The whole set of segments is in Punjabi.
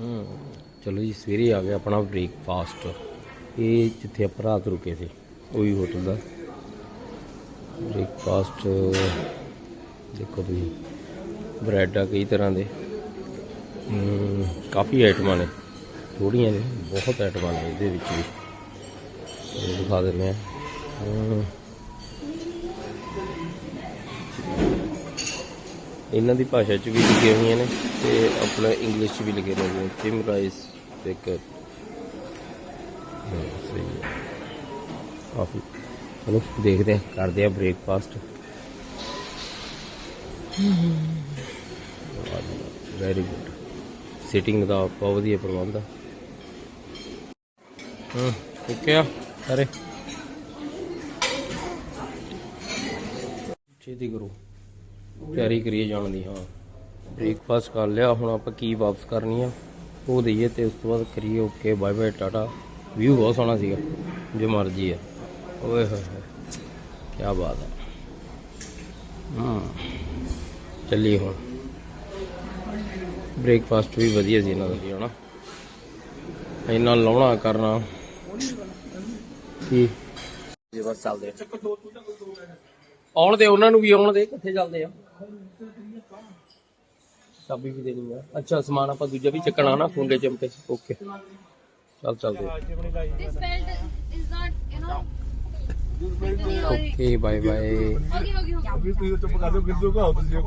ਹੂੰ ਚਲੋ ਜੀ, ਸਵੇਰੇ ਆ ਗਿਆ ਆਪਣਾ ਬ੍ਰੇਕਫਾਸਟ ਇਹ ਜਿੱਥੇ ਆਪਾਂ ਰਾਤ ਰੁਕੇ ਸੀ, ਉਹੀ ਹੋਟਲ ਦਾ। ਬ੍ਰੇਕਫਾਸਟ ਦੇਖੋ ਤੁਸੀਂ ਬ੍ਰੈਡ ਆ ਕਈ ਤਰ੍ਹਾਂ ਦੇ। ਕਾਫੀ ਆਈਟਮਾਂ ਨੇ ਥੋੜੀਆਂ ਨੇ, ਬਹੁਤ ਆਈਟਮਾਂ ਨੇ ਇਹਦੇ ਵਿੱਚ ਵੀ। ਇਹ ਦਿਖਾ ਦਿੰਦੇ ਆ ਇਹਨਾਂ ਦੀ ਭਾਸ਼ਾ ਚ ਵੀ ਲਿਖੀਆਂ ਹੋਈਆਂ ਨੇ। ਤੇ ਆਪਣਾ ਇੰਗਲਿਸ਼ ਚ ਵੀ ਲਿਖੇ ਨੇ ਜਿਵੇਂ ਚਿਮ ਰਾਈਸ ਤੇ ਸਹੀ ਹੈ। ਕਾਫੀ, ਚਲੋ, ਦੇਖਦੇ ਆ ਕਰਦੇ ਆ ਬ੍ਰੇਕਫਾਸਟ ਵੈਰੀ ਗੁੱਡ ਸਿਟਿੰਗ ਦਾ ਬਹੁਤ ਵਧੀਆ ਪ੍ਰਬੰਧ ਆ। ਹੂੰ ਓਕੇ ਆ, ਸਾਰੇ। ਛੇਤੀ ਕਰੋ। ਤਿਆਰੀ ਕਰੀਏ ਜਾਣ ਦੀ, ਹਾਂ। ਬ੍ਰੇਕਫਾਸਟ ਕਰ ਲਿਆ ਹੁਣ ਆਪਾਂ ਕੀ ਵਾਪਸ ਕਰਨੀ ਆ ਉਹ ਦਈਏ ਤੇ ਉਸ ਤੋਂ ਬਾਅਦ ਕਰੀਏ okay bye bye tata. View ਬਹੁਤ ਸੋਹਣਾ ਸੀਗਾ ਜੋ ਮਰਜ਼ੀ ਆ। ਓਏ ਹੋਏ ਹੋਏ ਕੀ ਬਾਤ ਆ। ਹਾਂ ਚੱਲੀਏ ਹੁਣ। ਬ੍ਰੇਕਫਾਸਟ ਵੀ ਵਧੀਆ ਸੀ ਇਹਨਾਂ ਦਾ ਵੀ ਹਨਾ। ਇੰਨਾ ਲਾਉਣਾ ਕਰਨਾ। ਕੀ? ਜੀ ਬਸ ਚੱਲਦੇ ਆਉਣ ਦੇ ਉਹਨਾਂ ਨੂੰ ਵੀ ਆਉਣ ਦੇ ਕਿੱਥੇ ਚੱਲਦੇ ਆ? ਚਾਬੀ ਵੀ ਦੇਣੀ ਆ। ਅੱਛਾ ਸਮਾਨ ਆਪਾਂ ਦੂਜਾ ਵੀ ਚੱਕਣਾ ਨਾ ਫੁੰਡੇ ਚੰਪੇ ਓਕੇ ਚੱਲ ਚੱਲਦੇ This belt is not, you know. Okay bye bye ਗਈ ਹੋ ਗਈ ਵੀ ਤੁਸੀਂ ਚੁੱਪ ਕਰ ਦਿਓ ਕਿੰਦੂ ਕਹਾਓ ਤੁਸੀਂ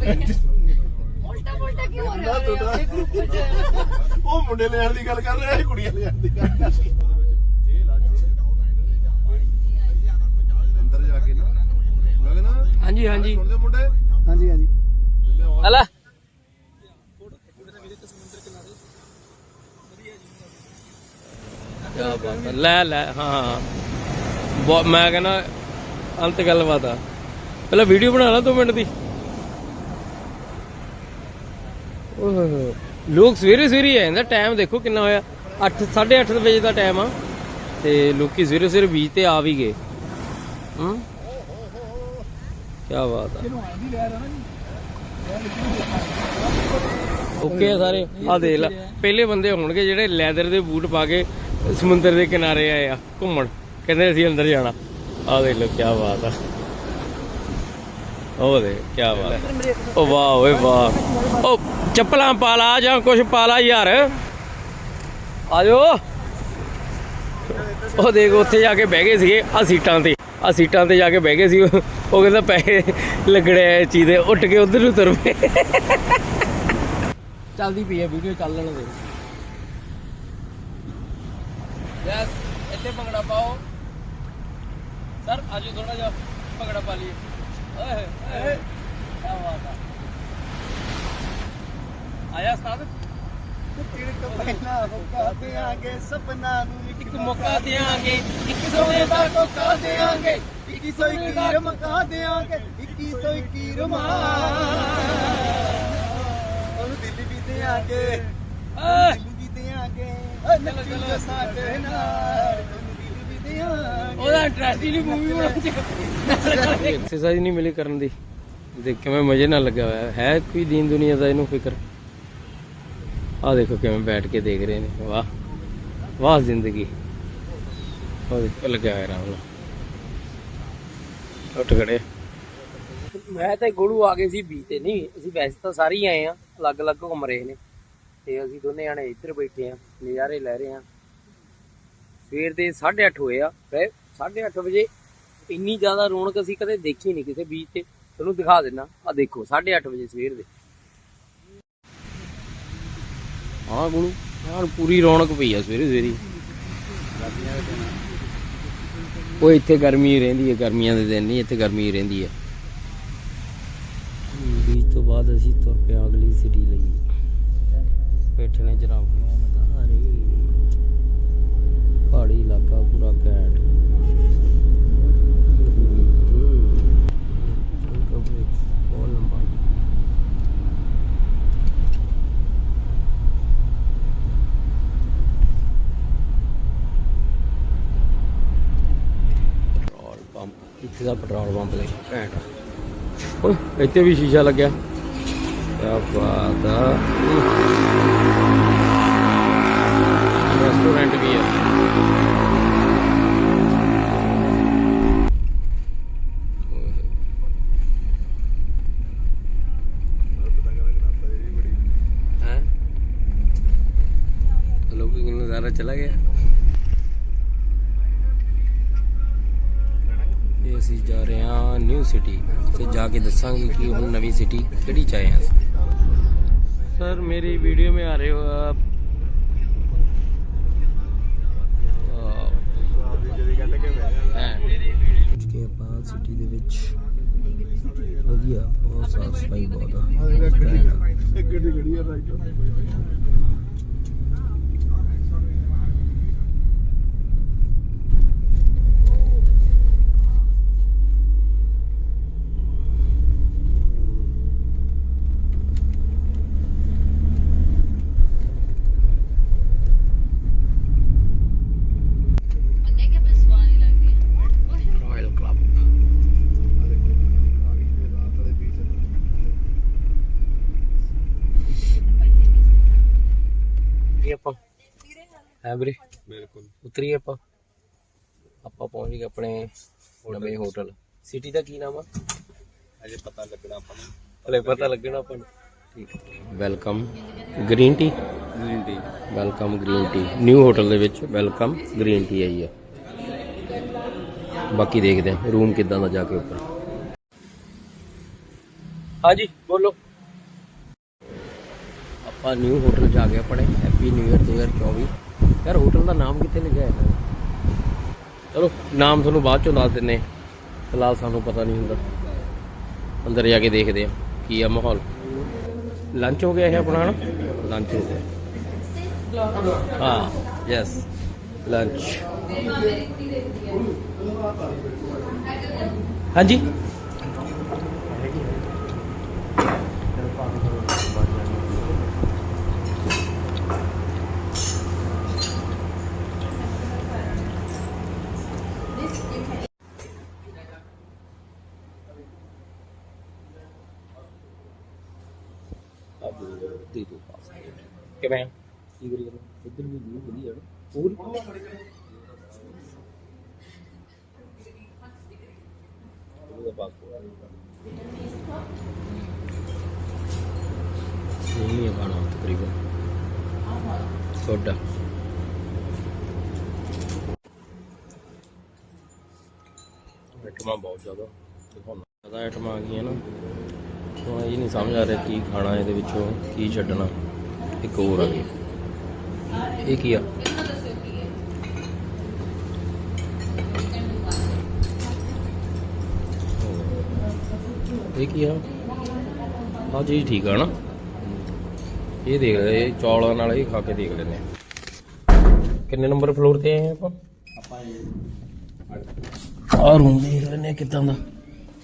ਪਈ ਉਲਟਾ ਪੁਲਟਾ ਕੀ ਹੋ ਰਿਹਾ? ਹੈ ਆਪਣੇ ਗਰੁੱਪ ਵਿੱਚ। ਉਹ ਮੁੰਡੇ ਲੈਣ ਦੀ ਗੱਲ ਕਰ ਰਿਹਾ ਹੈ ਕੁੜੀਆਂ ਲੈਣ ਦੀ ਗੱਲ ਕਰ ਰਿਹਾ ਅੰਦਰ ਜਾ ਕੇ ਨਾ ਗਗਨ ਹਾਂਜੀ। ਹਾਂਜੀ ਸੁਣਦੇ ਮੁੰਡੇ? ਹਾਂਜੀ ਹਾਂਜੀ। ਹਲਾ। ਕਿਆ ਬਾਤ ਹੈ। ਲੈ ਲੈ ਹਾਂ ਬਹੁਤ ਮੈਂ ਕਹਿੰਦਾ ਅੰਤ ਗੱਲਬਾਤ ਆ। ਪਹਿਲਾਂ ਵੀਡੀਓ ਬਣਾ ਲਾ 2 ਮਿੰਟ ਦੀ। ਓਹ ਹੋ। ਹੋ। ਲੋਕ ਸਵੇਰੇ ਸਵੇਰੇ ਆ ਜਾਂਦਾ ਟਾਈਮ ਦੇਖੋ ਕਿੰਨਾ ਹੋਇਆ। 8 8:30 ਵਜੇ ਦਾ ਟਾਈਮ ਆ। ਤੇ ਲੋਕੀ ਸਵੇਰੇ ਸਵੇਰੇ ਬੀਚ ਤੇ ਆ ਵੀ ਗਏ। ਹੂੰ? ਕੀ ਬਾਤ ਆ। ਓਕੇ ਸਾਰੇ। ਆ ਦੇਖ ਲੈ ਪਹਿਲੇ ਬੰਦੇ ਹੋਣਗੇ ਜਿਹੜੇ ਲੈਦਰ ਦੇ ਬੂਟ ਪਾ ਕੇ ਸਮੁੰਦਰ ਦੇ ਕਿਨਾਰੇ ਆਏ ਆ ਘੁੰਮਣ। ਕਹਿੰਦੇ ਅਸੀਂ ਅੰਦਰ ਜਾਣਾ। ਆ ਦੇਖ ਲਓ ਕੀ ਬਾਤ ਆ। ਉਹ ਦੇ ਕੀ ਬਾਤ। ਉਹ ਵਾਹ ਓਏ ਵਾਹ। ਉਹ ਚੱਪਲਾਂ ਪਾ ਲਾ ਜਾਂ ਕੁਝ ਪਾ ਲਾ ਯਾਰ। ਆਜੋ ਉਹ ਦੇਖ ਉੱਥੇ ਜਾ ਕੇ ਬਹਿ ਗਏ ਸੀਗੇ ਆ ਸੀਟਾਂ ਤੇ। ਆ ਸੀਟਾਂ ਤੇ ਜਾ ਕੇ ਬਹਿ ਗਏ ਸੀ ਉਹ। ਉਹ ਕਹਿੰਦਾ ਪੈਸੇ ਲੱਗਣੇ ਆ ਇਸ ਚੀਜ਼ ਦੇ। ਉੱਠ ਕੇ ਉਧਰ ਨੂੰ ਤੁਰ ਪਏ। ਚੱਲਦੀ ਪਈ ਹੈ ਵੀਡੀਓ ਚੱਲ ਲੈਣ ਦੇ। ਯਸ ਇੱਥੇ ਭੰਗੜਾ ਪਾਓ। ਸਰ ਆਜੋ ਥੋੜਾ ਜਿਹਾ ਭੰਗੜਾ ਪਾ ਲਈਏ। ਓਏ ਓਏ ਕੀ ਬਾਤ ਆ। ਆਇਆ ਤਿੜਕ ਪਹਿਲਾ ਹੋਕਾ ਦੇਾਂਗੇ ਸਪਨਾ ਨੂੰ ਇੱਕ ਮੌਕਾ ਦਿਆਂਗੇ ਇੱਕ ਸੋਨੇ ਦਾ ਕੋਕਾ ਦੇਾਂਗੇ 2121 ਰਮਕਾ ਦੇਾਂਗੇ 2121 ਰਮਾ ਉਹਨੂੰ ਦਿੱਲੀ ਵੀ ਦੇਾਂਗੇ ਓਏ। ਦਿੱਲੀ ਵੀ ਦੇਾਂਗੇ ਓ ਨੱਚੂਗਾ ਸਾਡੇ ਨਾਲ। ਉਹਨੂੰ ਦਿੱਲੀ ਵੀ ਦੇਾਂਗੇ ਉਹਦਾ ਇੰਟਰਸਟ ਹੀ ਨਹੀਂ ਮੂਵੀ ਬਣਾਉਣ ਚ। ਐਕਸਰਸਾਈਜ਼ ਨਹੀਂ ਮਿਲੀ ਕਰਨ ਦੀ। ਦੇਖ ਕਿਵੇਂ ਮਜ਼ੇ ਨਾਲ ਲੱਗਾ ਹੋਇਆ। ਹੈ ਕੋਈ ਦੀਨ ਦੁਨੀਆ ਦਾ ਇਹਨੂੰ ਫਿਕਰ? ਆ ਦੇਖੋ ਕਿਵੇਂ ਬੈਠ ਕੇ ਦੇਖ ਰਹੇ ਨੇ। ਵਾਹ। ਵਾਹ ਜ਼ਿੰਦਗੀ। ਉਹ ਲੱਗਿਆ ਹੋਇਆ ਆਰਾਮ ਨਾਲ ਉੱਠ ਖੜੇ ਮੈਂ ਤੇ ਗੋਲੂ ਆ ਗਏ ਸੀ ਬੀ ਤੇ ਨਹੀਂ ਅਸੀਂ ਵੈਸੇ ਤਾਂ ਸਾਰੇ ਹੀ ਆਏ ਆ ਅਲੱਗ-ਅਲੱਗ ਘੁੰਮ ਰਹੇ ਨੇ। ਤੇ ਅਸੀਂ ਦੋਨੇ ਜਾਣੇ ਇੱਧਰ ਬੈਠੇ ਆ ਨਜ਼ਾਰੇ ਲੈ ਰਹੇ ਆ। ਸਵੇਰ ਦੇ 8:30 ਹੋਏ ਆ ਤੇ 8:30 ਵਜੇ ਇੰਨੀ ਜ਼ਿਆਦਾ ਰੌਣਕ ਅਸੀਂ ਕਦੇ ਦੇਖੀ ਨਹੀਂ ਕਿਸੇ ਬੀਚ ਤੇ। ਤੁਹਾਨੂੰ ਦਿਖਾ ਦਿੰਨਾ ਆ ਦੇਖੋ 8:30 ਵਜੇ ਸਵੇਰ ਦੇ। ਹਾਂ ਗੁਰੂ। ਹਾਂ ਪੂਰੀ ਰੌਣਕ ਪਈ ਆ ਸਵੇਰੇ ਸਵੇਰੇ। ਉਹ ਇੱਥੇ ਗਰਮੀ ਰਹਿੰਦੀ ਹੈ ਗਰਮੀਆਂ ਦੇ ਦਿਨ ਨਹੀਂ, ਇੱਥੇ ਗਰਮੀ ਰਹਿੰਦੀ ਹੈ ਬੀਚ ਤੋਂ ਬਾਅਦ ਅਸੀਂ ਤੁਰ ਪਿਆ ਅਗਲੀ ਸਿਟੀ ਲਈ। ਬੈਠੇ ਨੇ ਜਨਾਬ। ਨਜ਼ਾਰੇ ਪਹਾੜੀ ਇਲਾਕਾ ਪੂਰਾ ਘੈਂਟ ਬਹੁਤ ਲੰਬਾ ਪੈਟਰੋਲ ਇਹਦਾ ਪੈਟਰੋਲ ਪੰਪ ਲਈ, ਘੈਂਟ। ਓਏ, ਇੱਥੇ ਵੀ ਸ਼ੀਸ਼ਾ ਲੱਗਿਆ। ਕਿਆ ਬਾਤ ਆ। ਰੈਸਟੋਰੈਂਟ ਵੀ ਆ? ਸਿਟੀ ਤੇ ਜਾ ਕੇ ਦੱਸਾਂਗੇ ਕਿ ਹੁਣ ਨਵੀਂ ਸਿਟੀ ਕਿਹੜੀ ਚ ਆਏ ਹਾਂ ਸਰ ਮੇਰੀ ਵੀਡੀਓ में आ रहे हो आप ਕੇ ਆਪਾਂ ਸਿਟੀ ਦੇ ਵਿੱਚ ਵਧੀਆ ਬਹੁਤ ਸਾਫ ਸਫਾਈ ਬਹੁਤ ਆ ਇਹ ਆਪਾਂ। ਹੈ ਵੀਰੇ? ਬਿਲਕੁਲ। ਉਤਰੀ ਆਪਾਂ। ਆਪਾਂ ਪਹੁੰਚ ਗਏ ਆਪਣੇ ਨਵੇਂ ਹੋਟਲ। ਸਿਟੀ ਦਾ ਕੀ ਨਾਮ ਆ? ਅਜੇ ਪਤਾ ਲੱਗਣਾ ਆਪਾਂ ਨੂੰ। ਹਲੇ ਪਤਾ ਲੱਗਣਾ ਆਪਾਂ ਨੂੰ। ਠੀਕ welcome green tea green tea welcome green tea new hotel ਦੇ ਵਿੱਚ ਵੈਲਕਮ ਗ੍ਰੀਨ ਟੀ ਆਈ ਆ ਬਾਕੀ ਦੇਖਦੇ ਹਾਂ ਰੂਮ ਕਿੱਦਾਂ ਦਾ ਜਾ ਕੇ ਉੱਪਰ। ਹਾਂਜੀ ਬੋਲੋ। ਆਪਾਂ ਨਿਊ ਹੋਟਲ ਜਾ ਗਏ ਆਪਣੇ ਹੈਪੀ ਨਿਊ ਇਅਰ 2024 ਯਾਰ ਹੋਟਲ ਦਾ ਨਾਮ ਕਿੱਥੇ ਲਿਖਿਆ ਹੈ ਚਲੋ, ਨਾਮ ਤੁਹਾਨੂੰ ਬਾਅਦ ਚੋਂ ਦੱਸ ਦਿੰਨੇ ਫਿਲਹਾਲ ਸਾਨੂੰ ਪਤਾ ਨਹੀਂ ਹੁੰਦਾ। ਅੰਦਰ ਜਾ ਕੇ ਦੇਖਦੇ ਆ ਕੀ ਆ ਮਾਹੌਲ। ਲੰਚ ਹੋ ਗਿਆ ਇਹ ਆਪਣਾ ਨਾ ਲੰਚ ਹੋ ਗਿਆ। ਹਾਂ ਯੈਸ ਲੰਚ ਹਾਂਜੀ? ਦੇ ਦੋ ਪਾਸ ਕਿਵੇਂ? ਕੀ ਕਰੀ ਜਾਂਦੇ ਇੱਧਰ ਵੀ ਵੀਊ ਵਧੀਆ ਨਾ ਹੋਰ ਉਹਦਾ ਪਾਸਪੋਰਟ ਨਹੀਂ ਹੈ ਖਾਣਾ ਤਕਰੀਬਨ ਤੁਹਾਡਾ ਆਈਟਮਾਂ ਬਹੁਤ ਜ਼ਿਆਦਾ। ਦਿਖਾਉਣਾ। ਜ਼ਿਆਦਾ ਆਈਟਮਾਂ ਆ ਗਈਆਂ ਨਾ। ਹੁਣ ਇਹ ਨਹੀਂ ਸਮਝ ਆ ਰਿਹਾ ਕੀ ਖਾਣਾ ਇਹਦੇ ਵਿੱਚੋਂ ਕੀ ਛੱਡਣਾ ਇੱਕ ਹੋਰ ਆ ਗਈ। ਇਹ ਕੀ ਆ? ਇਹ ਕੀ ਆ? ਹਾਂ ਜੀ ਠੀਕ ਆ ਨਾ। ਇਹ ਦੇਖ ਲੈ ਇਹ ਚੌਲਾਂ ਨਾਲ ਇਹ ਖਾ ਕੇ ਦੇਖ ਆ। ਕਿੰਨੇ ਨੰਬਰ ਫਲੋਰ ਤੇ ਆਏ ਆਪਾਂ? ਆਪਾਂ ਆ ਰੂਮ ਦੇਖ ਆ ਕਿੱਦਾਂ ਦਾ।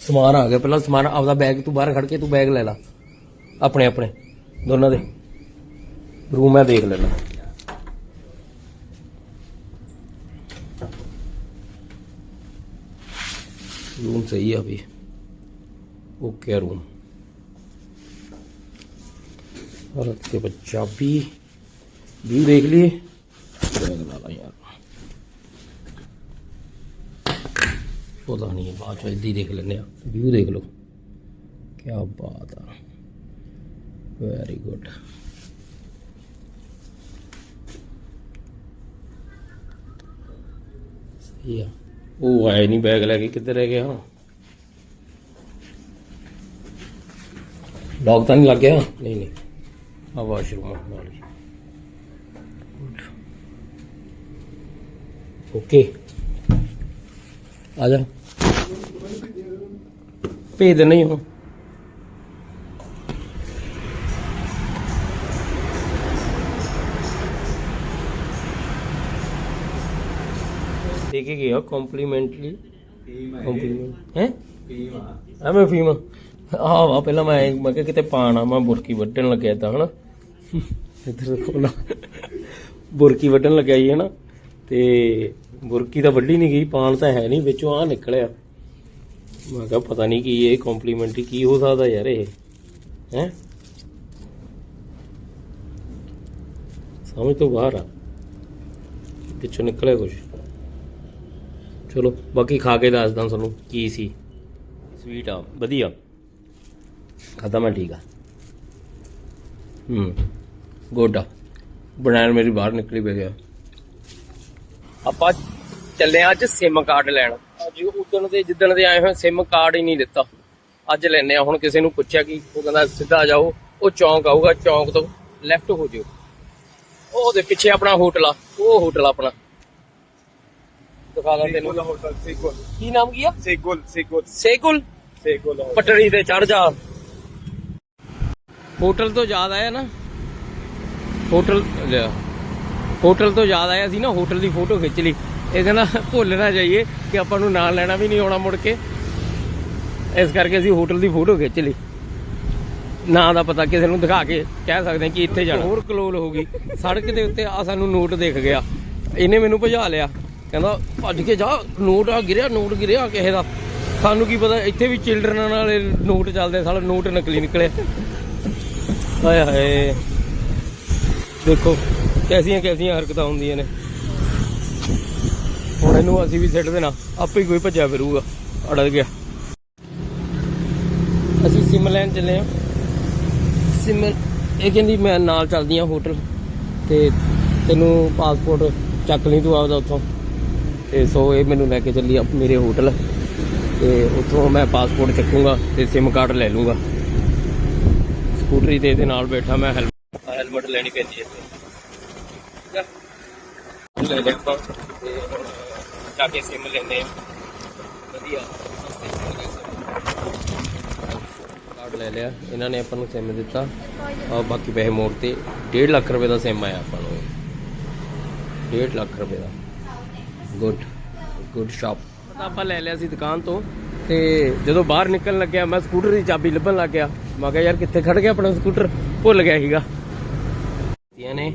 ਸਮਾਨ ਆ ਗਿਆ ਪਹਿਲਾਂ ਸਮਾਨ ਆਪਦਾ ਬੈਗ ਤੂੰ ਬਾਹਰ ਖੜ ਕੇ ਤੂੰ ਬੈਗ ਲੈ ਲਾ ਆਪਣੇ ਆਪਣੇ ਦੋਨਾਂ ਦੇ ਰੂਮ ਮੈਂ ਦੇਖ ਲੈਣਾ रूम सही है अभी ओके रूम और इसके बाद चाबी व्यू देख लिए पता नहीं है बाद इधी देख लें व्यू देख लो। क्या बात है वेरी गुड वो आया नहीं बैग लैके किधर रह गया? लॉक तो नहीं लग गया नहीं। नहीं अब वाशरूम ओके okay. ਆ ਜਾ। ਭੇਜ ਦੇ ਨਹੀਂ ਹੁਣ ਦੇ ਕੇ ਗਿਆ ਕੰਪਲੀਮੈਂਟਲੀ ਕੰਪਲੀਮੈਂਟ ਹੈ? ਆ। ਮੈਂ ਫੀਮ। ਆਹ ਵਾ ਪਹਿਲਾਂ ਮੈਂ ਮੈਂ ਕਿਹਾ ਕਿਤੇ ਪਾਣਾ ਮੈਂ ਬੁਰਕੀ ਵੱਢਣ ਲੱਗਿਆ ਤਾਂ ਹਨਾ। ਇੱਧਰ ਦੇਖੋ ਨਾ। ਬੁਰਕੀ ਵੱਢਣ ਲੱਗਿਆ ਜੀ ਹਨਾ। ਤੇ ਬੁਰਕੀ ਤਾਂ ਵੱਡੀ ਨਹੀਂ ਗਈ ਪਾਣ ਤਾਂ ਹੈ ਨਹੀਂ ਵਿੱਚੋਂ ਆ ਨਿਕਲਿਆ। ਮੈਂ ਕਿਹਾ ਪਤਾ ਨਹੀਂ ਕੀ ਇਹ ਕੰਪਲੀਮੈਂਟਰੀ ਕੀ ਹੋ ਸਕਦਾ ਯਾਰ ਇਹ ਹੈ? ਸਮਝ ਤੋਂ ਬਾਹਰ ਆ। ਵਿੱਚੋਂ ਨਿਕਲਿਆ ਕੁਝ ਚਲੋ ਬਾਕੀ ਖਾ ਕੇ ਦੱਸਦਾ ਤੁਹਾਨੂੰ ਕੀ ਸੀ। ਸਵੀਟ ਆ ਵਧੀਆ। ਖਾਦਾ ਮੈਂ ਠੀਕ ਆ। ਹੂੰ। ਗੋਡਾ ਬਣਾਇਆ ਮੇਰੀ ਬਾਹਰ ਨਿਕਲੀ ਪਈ ਗਿਆ ਆਪਾਂ ਚੱਲੇ ਆ ਅੱਜ ਸਿਮ ਕਾਰਡ ਲੈਣ। ਅੱਜ ਉਦਣ ਦੇ ਜਿੱਦਣ ਦੇ ਆਏ ਹੋਏ ਸਿਮ ਕਾਰਡ ਹੀ ਨਹੀਂ ਦਿੱਤਾ। ਅੱਜ ਲੈਣੇ ਆ ਹੁਣ ਕਿਸੇ ਨੂੰ ਪੁੱਛਿਆ ਕਿ ਉਹ ਕਹਿੰਦਾ ਸਿੱਧਾ ਜਾਓ ਉਹ ਚੌਂਕ ਆਊਗਾ ਚੌਂਕ ਤੋਂ ਲੈਫਟ ਹੋ ਜਿਓ। ਉਹ ਦੇ ਪਿੱਛੇ ਆਪਣਾ ਹੋਟਲ ਆ ਉਹ ਹੋਟਲ ਆਪਣਾ। ਦਿਖਾ ਦਾਂ ਤੈਨੂੰ। ਹੋਟਲ ਸੇਗੁਲ। ਕੀ ਨਾਮ ਕੀ ਆ? ਸੇਗੁਲ ਸੇਗੁਲ। ਸੇਗੁਲ। ਪਟੜੀ ਤੇ ਚੜ ਜਾ। ਹੋਟਲ ਤੋਂ ਯਾਦ ਆਇਆ ਨਾ? ਹੋਟਲ ਲਿਆ। ਹੋਟਲ ਤੋਂ ਯਾਦ ਆਇਆ ਸੀ ਨਾ ਹੋਟਲ ਦੀ ਫੋਟੋ ਖਿੱਚ ਲਈ। ਇਹ ਕਹਿੰਦਾ ਭੁੱਲ ਨਾ ਜਾਈਏ ਕਿ ਆਪਾਂ ਨੂੰ ਨਾਲ ਲੈਣਾ ਵੀ ਨਹੀਂ ਆਉਣਾ ਮੁੜ ਕੇ। ਇਸ ਕਰਕੇ ਅਸੀਂ ਹੋਟਲ ਦੀ ਫੋਟੋ ਖਿੱਚ ਲਈ। ਨਾਂ ਦਾ ਪਤਾ ਕਿਸੇ ਨੂੰ ਦਿਖਾ ਕੇ ਕਹਿ ਸਕਦੇ ਕਿ ਇੱਥੇ ਜਾਣਾ। ਹੋਰ ਕਲੋਲ ਹੋ ਗਈ। ਸੜਕ ਦੇ ਉੱਤੇ ਆ ਸਾਨੂੰ ਨੋਟ ਦਿਖ ਗਿਆ। ਇਹਨੇ ਮੈਨੂੰ ਭਜਾ ਲਿਆ। ਕਹਿੰਦਾ ਭੱਜ ਕੇ ਜਾ ਨੋਟ ਆ ਗਿਰਿਆ ਨੋਟ ਗਿਰਿਆ ਕਿਸੇ ਦਾ। ਸਾਨੂੰ ਕੀ ਪਤਾ ਇੱਥੇ ਵੀ ਚਿਲਡਰਨ ਵਾਲੇ ਨੋਟ ਚੱਲਦੇ ਸਾਲਾ ਨੋਟ ਨਕਲੀ ਨਿਕਲੇ ਹਾਏ ਹਾਏ। ਦੇਖੋ। ਕੈਸੀਆਂ ਕੈਸੀਆਂ ਹਰਕਤਾਂ ਹੁੰਦੀਆਂ ਨੇ। ਹੁਣ ਇਹਨੂੰ ਅਸੀਂ ਵੀ ਸਿੱਟ ਦੇਣਾ। ਆਪੇ ਕੋਈ ਭੱਜਿਆ ਫਿਰੂਗਾ। ਅੜਦ ਗਿਆ। ਅਸੀਂ ਸਿਮ ਲੈਣ ਚੱਲੇ ਆ ਸਿਮ, ਇਹ ਕਹਿੰਦੀ ਮੈਂ ਨਾਲ ਚੱਲਦੀ ਆ ਹੋਟਲ। ਤੇ ਤੈਨੂੰ ਪਾਸਪੋਰਟ ਚੱਕ ਲਈ ਤੂੰ ਆਪਦਾ ਉੱਥੋਂ। ਤੇ ਸੋ ਇਹ ਮੈਨੂੰ ਲੈ ਕੇ ਚੱਲੀ ਆ ਮੇਰੇ ਹੋਟਲ। ਤੇ ਉੱਥੋਂ ਮੈਂ ਪਾਸਪੋਰਟ ਚੱਕੂੰਗਾ ਤੇ ਸਿਮ ਕਾਰਡ ਲੈ ਲੂੰਗਾ। ਸਕੂਟਰੀ ਤੇ ਇਹਦੇ ਨਾਲ ਬੈਠਾ ਮੈਂ ਹੈਲਮਟ ਲੈਣੀ ਪੈਂਦੀ ਹੈ ਲੈ ਲਿਆ ਆਪਾਂ ਤੇ ਹੁਣ ਜਾ ਕੇ ਸਿਮ ਲੈਂਦੇ ਆ ਵਧੀਆ ਕਾਰਡ ਲੈ ਲਿਆ। ਇਹਨਾਂ ਨੇ ਆਪਾਂ ਨੂੰ ਸਿਮ ਦਿੱਤਾ। ਆ ਬਾਕੀ ਪੈਸੇ ਮੋੜ ਤੇ 1.5 ਲੱਖ ਰੁਪਏ ਦਾ ਸਿਮ ਆਇਆ ਆਪਾਂ ਨੂੰ। 1.5 ਲੱਖ ਰੁਪਏ ਦਾ। ਗੁੱਡ ਗੁੱਡ ਸ਼ਾਪ ਆਪਾਂ ਲੈ ਲਿਆ ਸੀ ਦੁਕਾਨ ਤੋਂ ਤੇ ਜਦੋਂ ਬਾਹਰ ਨਿਕਲਣ ਲੱਗਿਆ ਮੈਂ ਸਕੂਟਰ ਦੀ ਚਾਬੀ ਲੱਭਣ ਲੱਗ ਗਿਆ। ਮੈਂ ਕਿਹਾ ਯਾਰ ਕਿੱਥੇ ਖੜ ਗਿਆ ਆਪਣਾ ਸਕੂਟਰ? ਭੁੱਲ ਗਿਆ ਸੀਗਾ। ਨੇ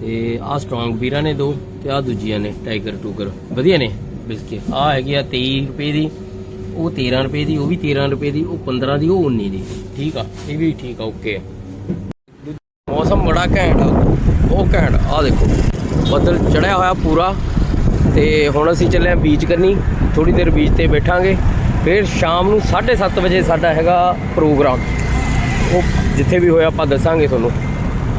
ਤੇ ਆਹ ਸਟਰੋਂਗ ਵੀਰਾਂ ਨੇ ਦੋ ਤੇ ਆਹ ਦੂਜੀਆਂ ਨੇ ਟਾਈਗਰ ਟੂਗਰ। ਵਧੀਆ ਨੇ ਬਿਸਕਿਟ ਆਹ ਹੈਗੀ ਆ 23 ਰੁਪਏ ਦੀ, ਉਹ 13 ਰੁਪਏ ਦੀ, ਉਹ ਵੀ 13 ਰੁਪਏ ਦੀ, ਉਹ 15 ਦੀ, ਉਹ 19 ਦੀ। ਠੀਕ ਆ, ਇਹ ਵੀ ਠੀਕ ਆ ਓਕੇ ਮੌਸਮ ਬੜਾ ਘੈਂਟ ਆ। ਉਹ ਘੈਂਟ। ਆ ਦੇਖੋ, ਬੱਦਲ ਚੜਿਆ ਹੋਇਆ ਪੂਰਾ। ਤੇ ਹੁਣ ਅਸੀਂ ਚੱਲੇ ਆ ਬੀਚ ਕਰਨੀ। ਥੋੜੀ ਦੇਰ ਬੀਚ ਤੇ ਬੈਠਾਂਗੇ। ਫਿਰ ਸ਼ਾਮ ਨੂੰ 7:30 ਵਜੇ ਸਾਡਾ ਹੈਗਾ ਪ੍ਰੋਗਰਾਮ ਉਹ ਜਿੱਥੇ ਵੀ ਹੋਇਆ ਆਪਾਂ ਦੱਸਾਂਗੇ ਤੁਹਾਨੂੰ।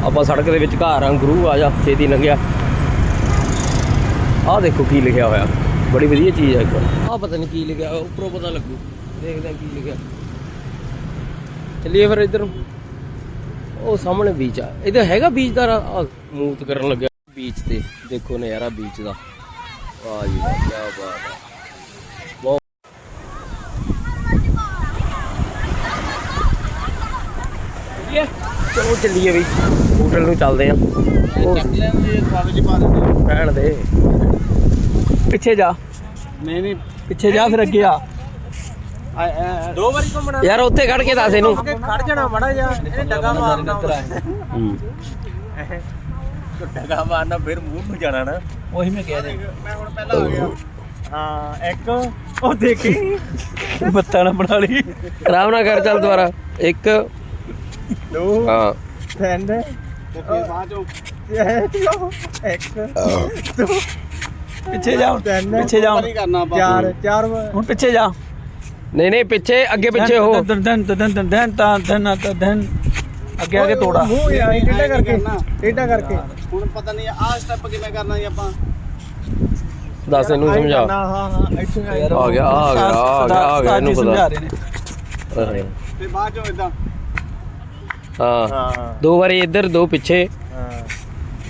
ਆਪਾਂ ਸੜਕ ਦੇ ਵਿੱਚ ਘਰ ਆ ਆ ਜਾ, ਛੇਤੀ ਲੰਘਿਆ। ਆਹ ਦੇਖੋ ਕੀ ਲਿਖਿਆ ਹੋਇਆ। ਬੜੀ ਵਧੀਆ ਚੀਜ਼ ਆ ਇੱਕ ਆਹ ਪਤਾ ਨਹੀਂ ਕੀ ਲਿਖਿਆ, ਉੱਪਰੋਂ ਪਤਾ ਲੱਗੂ। ਦੇਖਦੇ ਕੀ ਲਿਖਿਆ। ਚੱਲੀਏ ਫਿਰ ਇੱਧਰ। ਉਹ ਸਾਹਮਣੇ ਬੀਚ ਆ। ਇਹਦਾ ਹੈਗਾ ਬੀਚ ਦਾ ਮੂਵ ਕਰਨ ਲੱਗਿਆ। ਬੀਚ ਤੇ ਦੇਖੋ ਨਜ਼ਾਰਾ ਬੀਚ ਦਾ। ਵਾਹ ਜੀ ਵਾਹ ਕੀ ਬਾਤ ਹੈ ਚਲੋ ਚੱਲੀਏ ਵੀ ਹੋਟਲ ਨੂੰ ਚੱਲਦੇ ਆ। ਉਹ ਕਾਗਜ਼ ਪਾ ਦਿੰਦੇ ਰਹਿਣ ਦੇ। ਪਿੱਛੇ ਜਾ। ਨਹੀਂ ਨਹੀਂ। ਪਿੱਛੇ ਜਾ ਫਿਰ ਅੱਗੇ ਆ। ਦੋ ਵਾਰੀ ਘੁੰਮਣਾ ਯਾਰ ਉੱਥੇ ਖੜ ਕੇ ਦੱਸ ਇਹਨੂੰ। ਖੜ ਜਾਣਾ ਮੜਾ ਜਾ ਇਹਨੇ ਡਗਾ ਮਾਰਨਾ। ਹੂੰ। ਡਗਾ ਮਾਰਨਾ ਫਿਰ ਮੂੰਹ ਨੂੰ ਜਾਣਾ ਨਾ। ਉਹੀ ਮੈਂ ਕਹਿ ਰਿਹਾ। ਮੈਂ ਹੁਣ ਪਹਿਲਾਂ ਆ ਗਿਆ। ਹਾਂ ਇੱਕ। ਉਹ ਦੇਖੀ। ਬੱਤਾ ਨਾ ਬਣਾ ਲਈ। ਆਰਾਮ ਨਾਲ ਕਰ ਚੱਲ ਦੁਬਾਰਾ। ਇੱਕ। ਦੋ ਹਾਂ। ਤਿੰਨ ਤੇ ਫਿਰ ਬਾਅਦ ਚੋਂ ਇੱਕ ਪਿੱਛੇ ਜਾ ਤਿੰਨ ਪਿੱਛੇ ਜਾ ਨਹੀਂ ਕਰਨਾ ਆਪਾਂ। ਚਾਰ ਚਾਰ। ਹੁਣ ਪਿੱਛੇ ਜਾ। ਨਹੀਂ ਨਹੀਂ ਪਿੱਛੇ ਅੱਗੇ ਪਿੱਛੇ ਹੋ। ਦਨ ਦਨ ਦਨ ਦਨ ਦਨ ਤਾਂ ਦਨ ਤਾਂ ਦਨ ਅੱਗੇ ਅੱਗੇ ਤੋੜਾ। ਮੂੰਹ ਯਾਰ ਟੇਢਾ ਕਰਕੇ ਟੇਢਾ ਕਰਕੇ। ਹੁਣ ਪਤਾ ਨਹੀਂ ਆਹ ਸਟੈਪ ਕਿਵੇਂ ਕਰਨਾ ਜੀ ਆਪਾਂ। ਦੱਸ ਇਹਨੂੰ ਸਮਝਾ। ਹਾਂ ਹਾਂ ਇੱਥੇ ਆ ਗਿਆ ਆ ਗਿਆ ਆ ਗਿਆ ਆ ਗਿਆ ਇਹਨੂੰ ਸਮਝਾ ਪਤਾ। ਰਹੇ ਨੇ। ਤੇ ਬਾਅਦ ਚੋਂ ਇਦਾਂ ਹਾਂ। ਹਾਂ। ਦੋ ਵਾਰੀ ਇੱਧਰ ਦੋ ਪਿੱਛੇ। ਹਾਂ।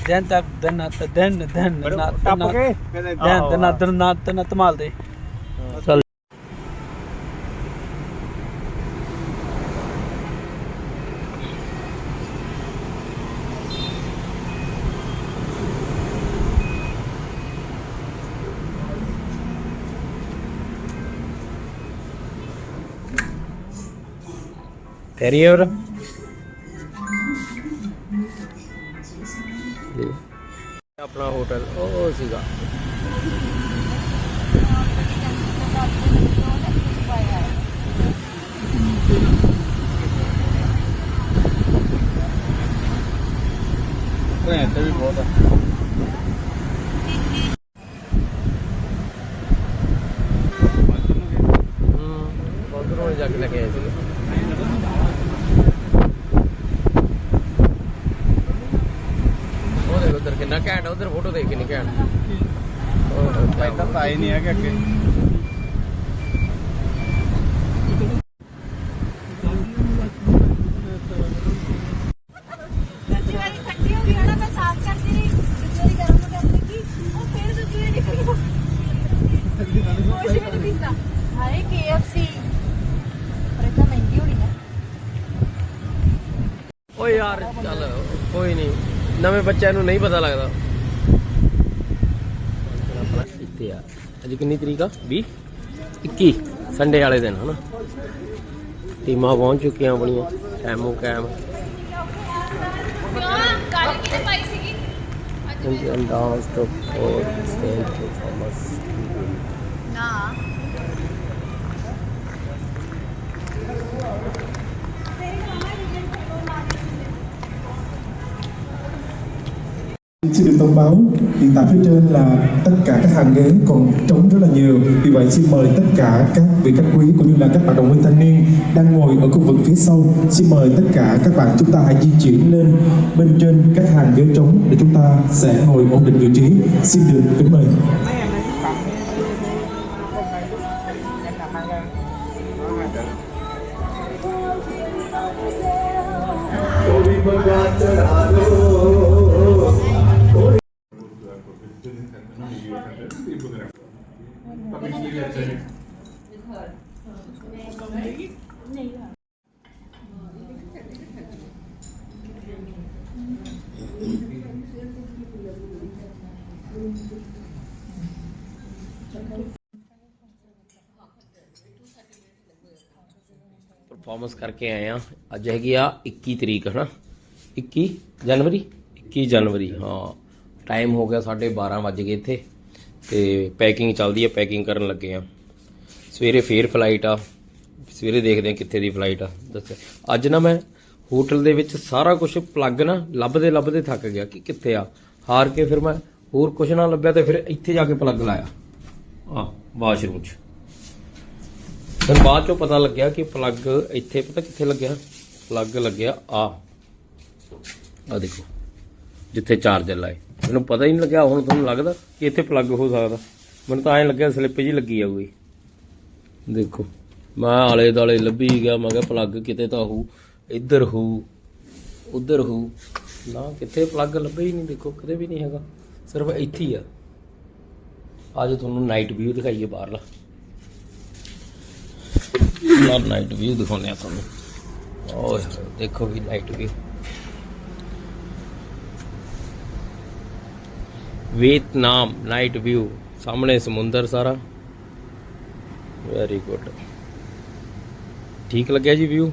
ਦਨ ਤੱਕ ਦਨ ਤਾਂ ਦਨ ਦਨ ਨਾ ਟੱਪ ਕੇ। ਫਿਰ ਦਨ ਦਨ ਦਨ ਨਾ ਤਨ ਤਮਾਲ ਦੇ। ਚੱਲ। ਤੇਰੀ ਹੋਰ? ਹੋਟਲ ਉਹ ਸੀਗਾ। ਭੈਣ ਤੇ ਵੀ ਬਹੁਤ ਆ ਹੂੰ ਉਧਰੋਂ ਜਾ ਕੇ ਲੈ ਕੇ ਆਏ ਸੀਗੇ ਉਹ ਦੇਖੋ ਉਧਰ ਕਿੰਨਾ ਘੈਂਟ ਉਧਰ ਫੋਟੋ ਦੇਖ ਕਿੰਨੀ ਘੈਂਟ ਉਹ ਇੱਧਰ ਤਾਂ ਆਏ ਨਹੀਂ ਹੈਗੇ ਅੱਗੇ ਦੂਜੀ ਵਾਰੀ ਖੱਟੀ ਹੋ ਗਈ ਹਨਾ ਮੈਂ ਸਾਫ਼ ਕਰਦੀ ਰਹੀ ਦੂਜੀ ਵਾਰੀ ਗਰਮ ਕਰਨ ਲੱਗੀ ਉਹ ਫਿਰ ਦੂਜੀ ਵਾਰੀ ਨਿਕਲ ਗਿਆ ਕੁਛ ਵੀ ਨਹੀਂ ਪੀਂਦਾ ਹਾਏ KFC ਪਰ ਇਹ ਤਾਂ ਮਹਿੰਗੀ ਹੋਣੀ ਨਾ ਓ ਯਾਰ ਚੱਲ ਕੋਈ ਨਹੀਂ ਨਵੇਂ ਬੱਚਿਆਂ ਨੂੰ ਨਹੀਂ ਪਤਾ ਲੱਗਦਾ। ਇੱਥੇ ਆ। ਅੱਜ ਕਿੰਨੀ ਤਰੀਕ ਆ? 20 21 ਸੰਡੇ ਵਾਲੇ ਦਿਨ, ਹਨਾ? ਟੀਮਾਂ ਪਹੁੰਚ ਚੁੱਕੀਆਂ ਆਪਣੀਆਂ। ਟਾਈਮੋ ਕੈਮ ਕਿਉਂ ਗੱਲ ਪਾਈ ਸੀਗੀ Indian dance two four stage performance ਨਾ। Xin được thông báo, hiện tại phía trên là tất cả các hàng ghế còn trống rất là nhiều. Vì vậy, xin mời tất cả các vị khách quý cũng như là các bạn đồng viên thanh niên đang ngồi ở khu vực phía sau. Xin mời tất cả các bạn chúng ta hãy di chuyển lên bên trên các hàng ghế trống để chúng ta sẽ ngồi ổn định vị trí. Xin được kính mời. Performance ਕਰਕੇ ਆਏ ਆ ਅੱਜ ਹੈਗੀ ਆ 21 ਤਰੀਕ ਹਨਾ 21 ਜਨਵਰੀ 21 ਜਨਵਰੀ ਹਾਂ ਟਾਈਮ ਹੋ ਗਿਆ 12:30 ਵੱਜ ਗਏ ਇੱਥੇ ਤੇ ਪੈਕਿੰਗ ਚੱਲਦੀ ਹੈ ਪੈਕਿੰਗ ਕਰਨ ਲੱਗੇ ਆ। ਸਵੇਰੇ ਫੇਰ ਫਲਾਈਟ ਆ। ਸਵੇਰੇ ਦੇਖਦੇ ਆ ਕਿੱਥੇ ਦੀ ਫਲਾਈਟ ਆ। ਦੱਸਿਆ ਅੱਜ ਨਾ ਮੈਂ ਹੋਟਲ ਦੇ ਵਿੱਚ ਸਾਰਾ ਕੁਝ ਪਲੱਗ ਨਾ ਲੱਭਦੇ ਲੱਭਦੇ ਥੱਕ ਗਿਆ ਕਿ ਕਿੱਥੇ ਆ। ਹਾਰ ਕੇ ਫਿਰ ਮੈਂ ਹੋਰ ਕੁਝ ਨਾ ਲੱਭਿਆ ਤੇ ਫਿਰ ਇੱਥੇ ਜਾ ਕੇ ਪਲੱਗ ਲਾਇਆ। ਆ ਵਾਸ਼ਰੂਮ 'ਚ। ਫਿਰ ਬਾਅਦ ਚੋਂ ਪਤਾ ਲੱਗਿਆ ਕਿ ਪਲੱਗ ਇੱਥੇ ਪਤਾ ਕਿੱਥੇ ਲੱਗਿਆ? ਪਲੱਗ ਲੱਗਿਆ ਆ। ਆ ਦੇਖੋ, ਜਿੱਥੇ ਚਾਰਜਰ ਲਾਏ। ਮੈਨੂੰ ਪਤਾ ਹੀ ਨਹੀਂ ਲੱਗਿਆ, ਹੁਣ ਤੁਹਾਨੂੰ ਲੱਗਦਾ ਕਿ ਇੱਥੇ ਪਲੱਗ ਹੋ ਸਕਦਾ। ਮੈਨੂੰ ਤਾਂ ਐਂ ਲੱਗਿਆ ਸਲਿੱਪ ਜੀ ਲੱਗੀ ਆ ਕੋਈ। ਦੇਖੋ, ਮੈਂ ਆਲੇ ਦਾਲੇ ਲੱਭੀ ਗਿਆ, ਮੈਂ ਕਿਹਾ ਪਲੱਗ ਕਿਤੇ ਤਾਂ ਹੋਊ, ਇੱਧਰ ਹੋਊ, ਉੱਧਰ ਹੋਊ। ਨਾ ਕਿੱਥੇ ਪਲੱਗ ਲੱਭੇ ਹੀ ਨਹੀਂ, ਦੇਖੋ ਕਿਤੇ ਵੀ ਨਹੀਂ ਹੈਗਾ। ਸਿਰਫ ਇੱਥੇ ਹੀ ਆ। ਅੱਜ ਤੁਹਾਨੂੰ ਨਾਈਟ ਵਿਊ ਦਿਖਾਈਏ ਬਾਹਰਲਾ। ਨਾਲ ਨਾਈਟ ਵਿਊ ਦਿਖਾਉਂਦੇ ਆ ਤੁਹਾਨੂੰ। ਓਏ ਦੇਖੋ ਵੀ night view Vietnam night view ਸਾਹਮਣੇ ਸਮੁੰਦਰ ਸਾਰਾ ਵੈਰੀ ਗੁੱਡ ਠੀਕ ਲੱਗਿਆ ਜੀ ਵਿਊ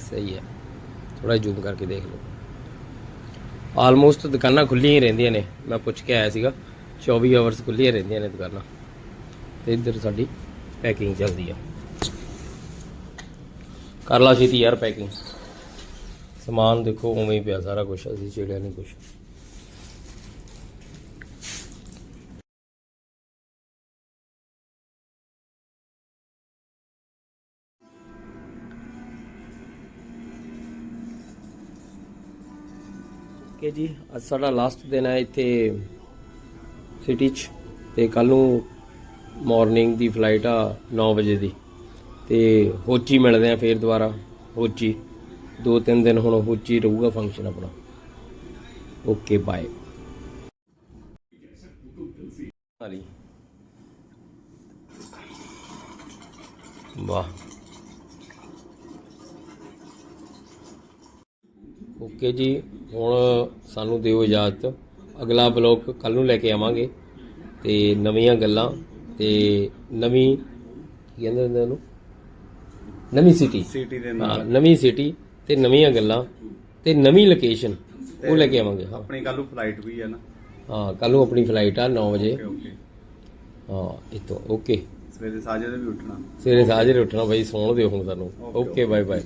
ਸਹੀ ਹੈ ਥੋੜਾ ਜ਼ੂਮ ਕਰਕੇ ਦੇਖ ਲਓ ਆਲਮੋਸਟ ਦੁਕਾਨਾਂ ਖੁੱਲੀਆਂ ਹੀ ਰਹਿੰਦੀਆਂ ਨੇ ਮੈਂ ਪੁੱਛ ਕੇ ਆਇਆ ਸੀਗਾ 24 ਆਵਰਸ ਖੁੱਲੀਆਂ ਰਹਿੰਦੀਆਂ ਨੇ ਦੁਕਾਨਾਂ ਤੇ ਇੱਧਰ ਸਾਡੀ ਪੈਕਿੰਗ ਚੱਲਦੀ ਆ ਕਰ ਲਾ ਛੇਤੀ ਯਾਰ ਪੈਕਿੰਗ ਸਮਾਨ ਦੇਖੋ ਉਵੇਂ ਹੀ ਪਿਆ ਸਾਰਾ ਕੁਝ ਅਸੀਂ ਛੇੜਿਆ ਨਹੀਂ ਕੁਝ ਓਕੇ ਜੀ ਅੱਜ ਸਾਡਾ ਲਾਸਟ ਦਿਨ ਹੈ ਇੱਥੇ ਸਿਟੀ 'ਚ ਤੇ ਕੱਲ ਨੂੰ ਮਾਰਨਿੰਗ ਦੀ ਫਲਾਈਟ ਆ 9 ਵਜੇ ਦੀ। ਤੇ ਹੋਚੀ ਮਿਲਦੇ ਆ ਫੇਰ ਦੁਬਾਰਾ ਹੋਚੀ। ਦੋ ਤਿੰਨ ਦਿਨ ਹੁਣ ਹੋਚੀ ਰਹੂਗਾ ਫੰਕਸ਼ਨ ਆਪਣਾ। ਓਕੇ ਬਾਏ ਵਾਹ। ਓਕੇ ਜੀ। ਹੁਣ ਸਾਨੂੰ ਦਿਓ ਇਜਾਜ਼ਤ। ਅਗਲਾ ਬਲੌਗ ਕੱਲ ਨੂੰ ਲੈ ਕੇ ਆਵਾਂਗੇ ਤੇ ਨਵੀਆਂ ਗੱਲਾਂ ਤੇ ਨਵੀਂ ਕੀ ਕਹਿੰਦੇ ਹੁੰਦੇ ਉਹਨੂੰ? ਨਵੀਂ ਸਿਟੀ ਸਿਟੀ ਦੇ ਨਾਲ। ਨਵੀਂ ਸਿਟੀ ਤੇ ਨਵੀਆਂ ਗੱਲਾਂ ਤੇ ਨਵੀਂ ਲੋਕੇਸ਼ਨ ਉਹ ਲੈ ਕੇ ਆਵਾਂਗੇ। ਹਾਂ। ਆਪਣੀ ਕੱਲ ਨੂੰ ਫਲਾਈਟ ਵੀ ਹੈ ਨਾ। ਹਾਂ ਕੱਲ ਨੂੰ ਆਪਣੀ ਫਲਾਈਟ ਆ 9 ਵਜੇ। ਓਕੇ ਹਾਂ ਇਤੋਂ ਓਕੇ ਸਵੇਰੇ ਸਾਜੇ ਦੇ ਵੀ ਉੱਠਣਾ। ਸਵੇਰੇ ਸਾਜਰੇ ਉੱਠਣਾ ਬਾਈ ਸੌਣ ਦਿਓ ਹੁਣ ਸਾਨੂੰ। Okay bye bye